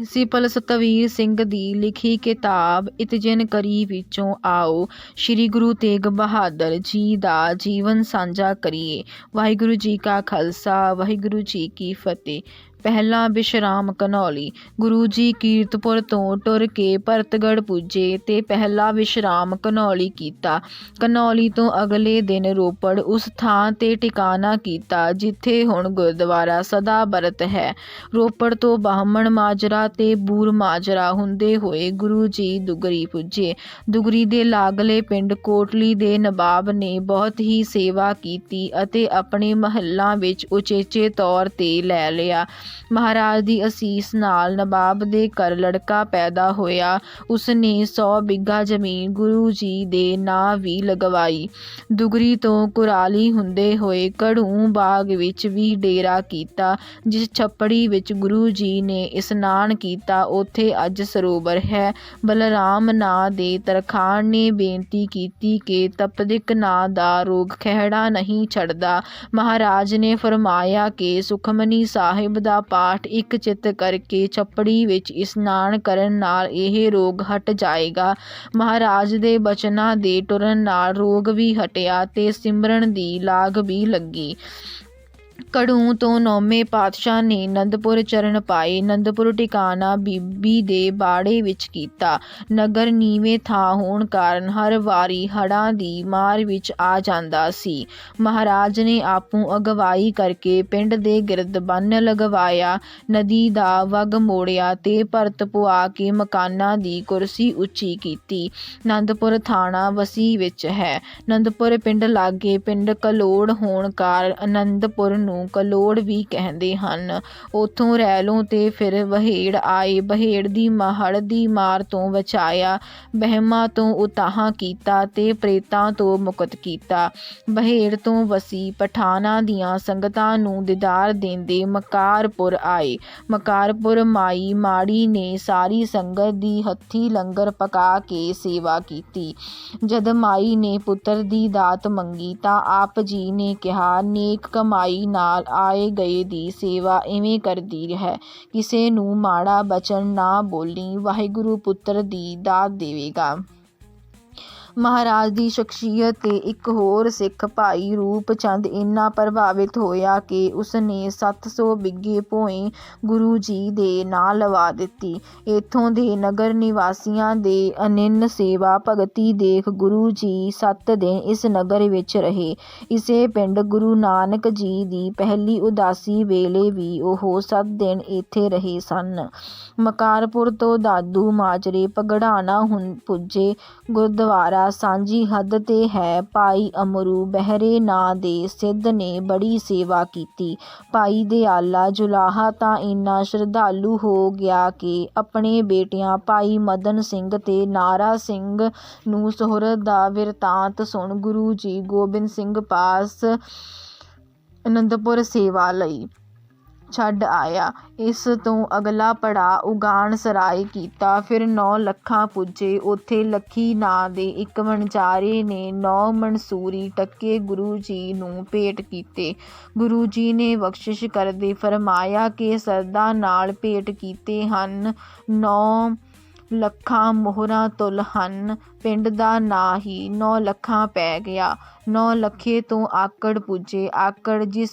Principal Satveer Singh ਦੀ ਲਿਖੀ ਕਿਤਾਬ ਇਤਜਨ ਕਰੀ ਵਿੱਚੋਂ ਆਓ। ਸ੍ਰੀ ਗੁਰੂ ਤੇਗ ਬਹਾਦਰ ਜੀ ਦਾ ਜੀਵਨ ਸਾਂਝਾ ਕਰੀਏ। ਵਾਹਿਗੁਰੂ ਜੀ ਕਾ ਖਾਲਸਾ, ਵਾਹਿਗੁਰੂ ਜੀ ਕੀ ਫਤਿਹ। ਪਹਿਲਾਂ ਵਿਸ਼ਰਾਮ ਘਨੌਲੀ, ਗੁਰੂ ਜੀ ਕੀਰਤਪੁਰ ਤੋਂ ਟੁਰ ਕੇ ਭਰਤਗੜ੍ਹ ਪੁੱਜੇ ਤੇ ਪਹਿਲਾ ਵਿਸ਼ਰਾਮ ਘਨੌਲੀ ਕੀਤਾ। ਘਨੌਲੀ ਤੋਂ ਅਗਲੇ ਦਿਨ ਰੋਪੜ ਉਸ ਥਾਂ ਤੇ ਟਿਕਾਣਾ ਕੀਤਾ, ਜਿੱਥੇ ਹੁਣ ਗੁਰਦੁਆਰਾ ਸਦਾ ਬਰਤ ਹੈ। ਰੋਪੜ ਤੋਂ ਬਾਹਮਣ ਮਾਜਰਾ ਤੇ ਬੂਰ ਮਾਜਰਾ ਹੁੰਦੇ ਹੋਏ ਗੁਰੂ ਜੀ ਦੁਗਰੀ ਪੁੱਜੇ। ਦੁਗਰੀ ਦੇ ਲਾਗਲੇ ਪਿੰਡ ਕੋਟਲੀ ਦੇ ਨਵਾਬ ਨੇ ਬਹੁਤ ਹੀ ਸੇਵਾ ਕੀਤੀ ਅਤੇ ਆਪਣੇ ਮਹੱਲਾਂ ਵਿੱਚ ਉਚੇਚੇ ਤੌਰ ਤੇ ਲੈ ਲਿਆ। ਮਹਾਰਾਜ ਦੀ ਅਸੀਸ ਨਾਲ ਨਵਾਬ ਦੇ ਘਰ ਲੜਕਾ ਪੈਦਾ ਹੋਇਆ। ਉਸਨੇ 100 ਬਿੱਘਾ ਜ਼ਮੀਨ ਗੁਰੂ ਜੀ ਦੇ ਨਾਂ ਵੀ ਲਗਵਾਈ। ਦੁਗਰੀ ਤੋਂ ਕੁਰਾਲੀ ਹੁੰਦੇ ਹੋਏ ਕੜੂ ਬਾਗ ਵਿੱਚ ਵੀ ਡੇਰਾ ਕੀਤਾ, ਜਿਸ ਛੱਪੜੀ ਵਿੱਚ ਗੁਰੂ ਜੀ ਨੇ ਇਸ਼ਨਾਨ ਕੀਤਾ। ਉੱਥੇ ਅੱਜ ਸਰੋਵਰ ਹੈ। ਬਲਰਾਮ ਨਾਂ ਦੇ ਤਰਖਾਣ ਨੇ ਬੇਨਤੀ ਕੀਤੀ ਕਿ ਤਪਦਿਕ ਨਾਂ ਦਾ ਰੋਗ ਖਹਿੜਾ ਨਹੀਂ ਛੱਡਦਾ। ਮਹਾਰਾਜ ਨੇ ਫਰਮਾਇਆ ਕਿ ਸੁਖਮਨੀ ਸਾਹਿਬ ਦਾ ਪਾਠ ਇੱਕ ਚਿੱਤ ਕਰਕੇ ਛੱਪੜੀ ਵਿੱਚ ਇਸ਼ਨਾਨ ਕਰਨ ਨਾਲ ਇਹ ਰੋਗ ਹਟ ਜਾਏਗਾ। ਮਹਾਰਾਜ ਦੇ ਬਚਨਾਂ ਦੇ ਟੁਰਨ ਨਾਲ ਰੋਗ ਵੀ ਹਟਿਆ ਤੇ ਸਿਮਰਨ ਦੀ ਲਾਗ ਵੀ ਲੱਗੀ। ਕੜੂ ਤੋਂ ਨੌਵੇਂ ਪਾਤਸ਼ਾਹ ਨੇ ਅਨੰਦਪੁਰ ਚਰਨ ਪਾਏ। ਅਨੰਦਪੁਰ ਟਿਕਾਣਾ ਬੀਬੀ ਦੇ ਬਾੜੇ ਵਿੱਚ ਕੀਤਾ। ਨਗਰ ਨੀਵੇਂ ਥਾਂ ਹੋਣ ਕਾਰਨ ਹਰ ਵਾਰੀ ਹੜ੍ਹਾਂ ਦੀ ਮਾਰ ਵਿੱਚ ਆ ਜਾਂਦਾ ਸੀ। ਮਹਾਰਾਜ ਨੇ ਆਪੂ ਅਗਵਾਈ ਕਰਕੇ ਪਿੰਡ ਦੇ ਗਿਰਦ ਬੰਨ ਲਗਵਾਇਆ। ਨਦੀ ਦਾ ਵਗ ਮੋੜਿਆ ਤੇ ਭਰਤ ਪੁਆ ਕੇ ਮਕਾਨਾਂ ਦੀ ਕੁਰਸੀ ਉੱਚੀ ਕੀਤੀ। ਅਨੰਦਪੁਰ ਥਾਣਾ ਵਸੀ ਵਿੱਚ ਹੈ। ਅਨੰਦਪੁਰ ਪਿੰਡ ਲਾਗੇ ਪਿੰਡ ਕਲੋੜ ਹੋਣ ਕਾਰਨ ਅਨੰਦਪੁਰ ਨੂੰ ਕਲੋੜ ਵੀ ਕਹਿੰਦੇ ਹਨ। ਉੱਥੋਂ ਰੈਲੋਂ ਤੇ ਫਿਰ ਬਹੇੜ ਆਏ। ਬਹੇੜ ਦੀ ਮਹੜ ਦੀ ਮਾਰ ਤੋਂ ਬਚਾਇਆ। ਬਹਿਮਾ ਤੋਂ ਉਤਾਹਾਂ ਕੀਤਾ ਤੇ ਪ੍ਰੇਤਾਂ ਤੋਂ ਮੁਕਤ ਕੀਤਾ। ਬਹੇੜ ਤੋਂ ਵਸੀ ਪਠਾਨਾਂ ਦੀਆਂ ਸੰਗਤਾਂ ਨੂੰ ਦੀਦਾਰ ਦੇਂਦੇ ਮਕਾਰਪੁਰ ਆਏ। ਮਕਾਰਪੁਰ ਮਾਈ ਮਾੜੀ ਨੇ ਸਾਰੀ ਸੰਗਤ ਦੀ ਹੱਥੀ ਲੰਗਰ ਪਕਾ ਕੇ ਸੇਵਾ ਕੀਤੀ। ਜਦ ਮਾਈ ਨੇ ਪੁੱਤਰ ਦੀ ਦਾਤ ਮੰਗੀ ਤਾਂ ਆਪ ਜੀ ਨੇ ਕਿਹਾ, ਨੇਕ ਕਮਾਈ ਨਾਲ ਆਏ ਗਏ ਦੀ ਸੇਵਾ ਇਵੇਂ ਕਰਦੀ ਹੈ। ਕਿਸੇ ਨੂੰ ਮਾੜਾ ਬਚਨ ਨਾ ਬੋਲੀ ਵਾਹਿਗੁਰੂ ਪੁੱਤਰ ਦੀ ਦਾਤ ਦੇਵੇਗਾ। ਮਹਾਰਾਜ ਦੀ ਸ਼ਖਸੀਅਤ ਤੇ ਇੱਕ ਹੋਰ ਸਿੱਖ ਭਾਈ ਰੂਪ ਚੰਦ ਇੰਨਾ ਪ੍ਰਭਾਵਿਤ ਹੋਇਆ ਕਿ ਉਸਨੇ 700 ਬਿੱਗੇ ਭੋਏ ਗੁਰੂ ਜੀ ਦੇ ਨਾਂ ਲਵਾ ਦਿੱਤੀ। ਇੱਥੋਂ ਦੇ ਨਗਰ ਨਿਵਾਸੀਆਂ ਦੇ ਅਨਿੰਨ ਸੇਵਾ ਭਗਤੀ ਦੇਖ ਗੁਰੂ ਜੀ ਸੱਤ ਦਿਨ ਇਸ ਨਗਰ ਵਿੱਚ ਰਹੇ। ਇਸੇ ਪਿੰਡ ਗੁਰੂ ਨਾਨਕ ਜੀ ਦੀ ਪਹਿਲੀ ਉਦਾਸੀ ਵੇਲੇ ਵੀ ਉਹ ਸੱਤ ਦਿਨ ਇੱਥੇ ਰਹੇ ਸਨ। ਮਕਾਰਪੁਰ ਤੋਂ ਦਾਦੂ ਮਾਜਰੇ ਪਗੜਾਣਾ ਹੁਣ ਪੁੱਜੇ ਗੁਰਦੁਆਰਾ ਸਾਂਝੀ ਹੱਦ ਤੇ ਹੈ। ਭਾਈ ਅਮਰੂ ਬਹਿਰੇ ਨਾਂ ਦੇ ਸਿੱਧ ਨੇ ਬੜੀ ਸੇਵਾ ਕੀਤੀ। ਭਾਈ ਦਿਆਲਾ ਜੁਲਾਹਾ ਤਾਂ ਇੰਨਾ ਸ਼ਰਧਾਲੂ ਹੋ ਗਿਆ ਕਿ ਆਪਣੇ ਬੇਟਿਆਂ ਭਾਈ ਮਦਨ ਸਿੰਘ ਤੇ ਨਾਰਾ ਸਿੰਘ ਨੂੰ ਸੁਹਰਦ ਦਾ ਬਿਰਤਾਂਤ ਸੁਣ ਗੁਰੂ ਜੀ ਗੋਬਿੰਦ ਸਿੰਘ ਪਾਸ ਅਨੰਦਪੁਰ ਸੇਵਾ ਲਈ। ਛੱਡ ਆਇਆ। ਇਸ ਤੋਂ ਅਗਲਾ ਪੜਾਅ ਉਗਾਣ ਸਰਾਏ ਕੀਤਾ। ਫਿਰ ਨੌ ਲੱਖਾਂ ਪੁੱਜੇ। ਉੱਥੇ ਲੱਖੀ ਨਾਂ ਦੇ ਇੱਕ ਵਣਜਾਰੇ ਨੇ ਨੌ ਮਨਸੂਰੀ ਟੱਕੇ ਗੁਰੂ ਜੀ ਨੂੰ ਭੇਟ ਕੀਤੇ। ਗੁਰੂ ਜੀ ਨੇ ਬਖਸ਼ਿਸ਼ ਕਰਦੇ ਫਰਮਾਇਆ ਕਿ ਸਰਦਾ ਨਾਲ ਭੇਟ ਕੀਤੇ ਹਨ। ਨੌ ਲੱਖਾਂ ਮੋਹਰਾਂ ਤੁਲ ਹਨ। ਪਿੰਡ ਦਾ ਨਾਂ ਹੀ ਨੌ ਲੱਖਾਂ ਪੈ ਗਿਆ। ਨੌ ਲੱਖੇ ਤੋਂ ਆਕੜ ਪੁੱਜੇ। ਆਕੜ ਜਿਸ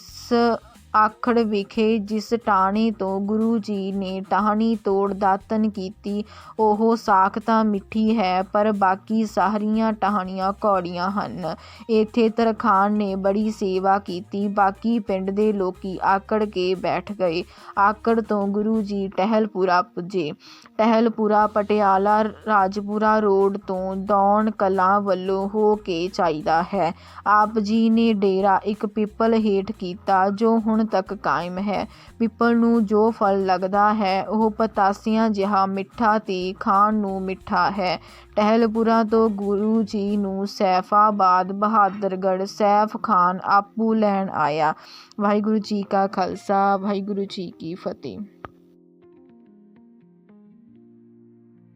ਆਖੜ ਵਿਖੇ ਜਿਸ ਟਾਹਣੀ ਤੋਂ ਗੁਰੂ ਜੀ ਨੇ ਟਾਹਣੀ ਤੋੜ ਦਾਤਨ ਕੀਤੀ, ਉਹ ਸਾਖ ਤਾਂ ਮਿੱਠੀ ਹੈ, ਪਰ ਬਾਕੀ ਸਾਰੀਆਂ ਟਾਹਣੀਆਂ ਕੌੜੀਆਂ ਹਨ। ਇੱਥੇ ਤਰਖਾਣ ਨੇ ਬੜੀ ਸੇਵਾ ਕੀਤੀ, ਬਾਕੀ ਪਿੰਡ ਦੇ ਲੋਕੀ ਆਕੜ ਕੇ ਬੈਠ ਗਏ। ਆਕੜ ਤੋਂ ਗੁਰੂ ਜੀ ਟਹਿਲਪੁਰਾ ਪੁੱਜੇ। ਟਹਿਲਪੁਰਾ ਪਟਿਆਲਾ ਰਾਜਪੁਰਾ ਰੋਡ ਤੋਂ ਦੌਣ ਕਲਾਂ ਵੱਲੋਂ ਹੋ ਕੇ ਚਾਹੀਦਾ ਹੈ। ਆਪ ਜੀ ਨੇ ਡੇਰਾ ਇੱਕ ਪਿੱਪਲ ਹੇਠ ਕੀਤਾ, ਜੋ ਹੁਣ ਤੱਕ ਕਾਇਮ ਹੈ। ਪਿੱਪਲ ਨੂੰ ਜੋ ਫਲ ਲੱਗਦਾ ਹੈ, ਉਹ ਪਤਾਸੀਆਂ ਜਿਹਾ ਮਿੱਠਾ ਤੇ ਖਾਣ ਨੂੰ ਮਿੱਠਾ ਹੈ। ਟਹਿਲਪੁਰਾ ਤੋਂ ਗੁਰੂ ਜੀ ਨੂੰ ਸੈਫਾਬਾਦ, ਬਹਾਦਰਗੜ੍ਹ ਸੈਫ ਖਾਨ ਆਪੂ ਲੈਣ ਆਇਆ। ਵਾਹਿਗੁਰੂ ਜੀ ਕਾ ਖਾਲਸਾ, ਵਾਹਿਗੁਰੂ ਜੀ ਕੀ ਫਤਿਹ।